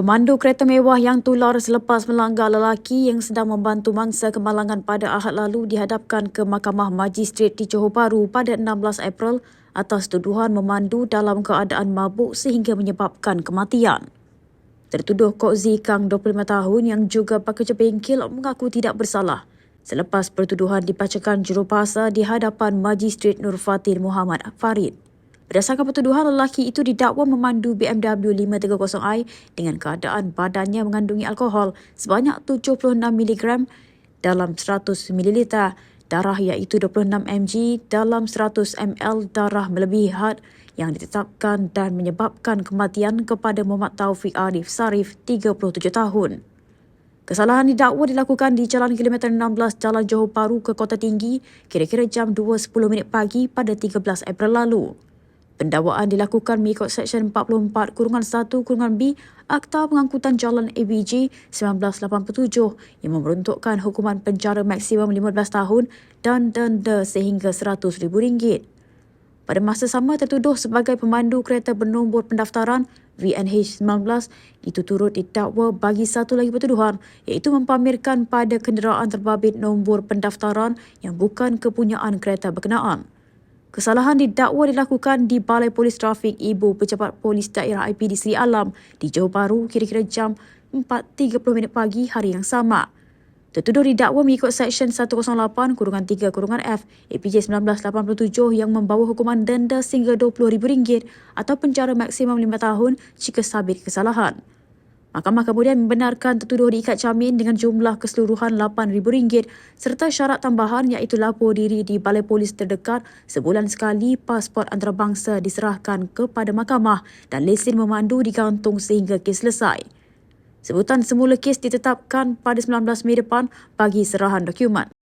Pemandu kereta mewah yang tular selepas melanggar lelaki yang sedang membantu mangsa kemalangan pada Ahad lalu dihadapkan ke Mahkamah Magistrate di Johor Bahru pada 16 April atas tuduhan memandu dalam keadaan mabuk sehingga menyebabkan kematian. Tertuduh Kok Zi Kang 25 tahun yang juga pekerja bengkel mengaku tidak bersalah selepas pertuduhan dibacakan jurupasa di hadapan Magistrate Nur Fatin Muhammad Farid. Berdasarkan pertuduhan, lelaki itu didakwa memandu BMW 530i dengan keadaan badannya mengandungi alkohol sebanyak 76 mg dalam 100 ml darah iaitu 26 mg dalam 100 ml darah melebihi had yang ditetapkan dan menyebabkan kematian kepada Muhammad Taufik Arif Sarif 37 tahun. Kesalahan didakwa dilakukan di Jalan Kilometer 16 Jalan Johor Bahru ke Kota Tinggi kira-kira jam 2.10 minit pagi pada 13 April lalu. Pendakwaan dilakukan mengikut Seksyen 44 kurungan 1 kurungan B Akta Pengangkutan Jalan ABG 1987 yang memeruntukkan hukuman penjara maksimum 15 tahun dan denda sehingga RM100,000. Pada masa sama tertuduh sebagai pemandu kereta bernombor pendaftaran VNH 19 itu turut didakwa bagi satu lagi pertuduhan iaitu mempamerkan pada kenderaan terbabit nombor pendaftaran yang bukan kepunyaan kereta berkenaan. Kesalahan didakwa dilakukan di Balai Polis Trafik Ibu Pejabat Polis Daerah IP di Seri Alam di Johor Bahru kira-kira jam 4.30 minit pagi hari yang sama. Tertuduh didakwa mengikut Seksyen 108 kurungan 3 kurungan F APJ 1987 yang membawa hukuman denda sehingga RM20,000 atau penjara maksimum 5 tahun jika sabit kesalahan. Mahkamah kemudian membenarkan tertuduh diikat jamin dengan jumlah keseluruhan RM8,000 serta syarat tambahan iaitu lapor diri di balai polis terdekat sebulan sekali pasport antarabangsa diserahkan kepada mahkamah dan lesen memandu digantung sehingga kes selesai. Sebutan semula kes ditetapkan pada 19 Mei depan bagi serahan dokumen.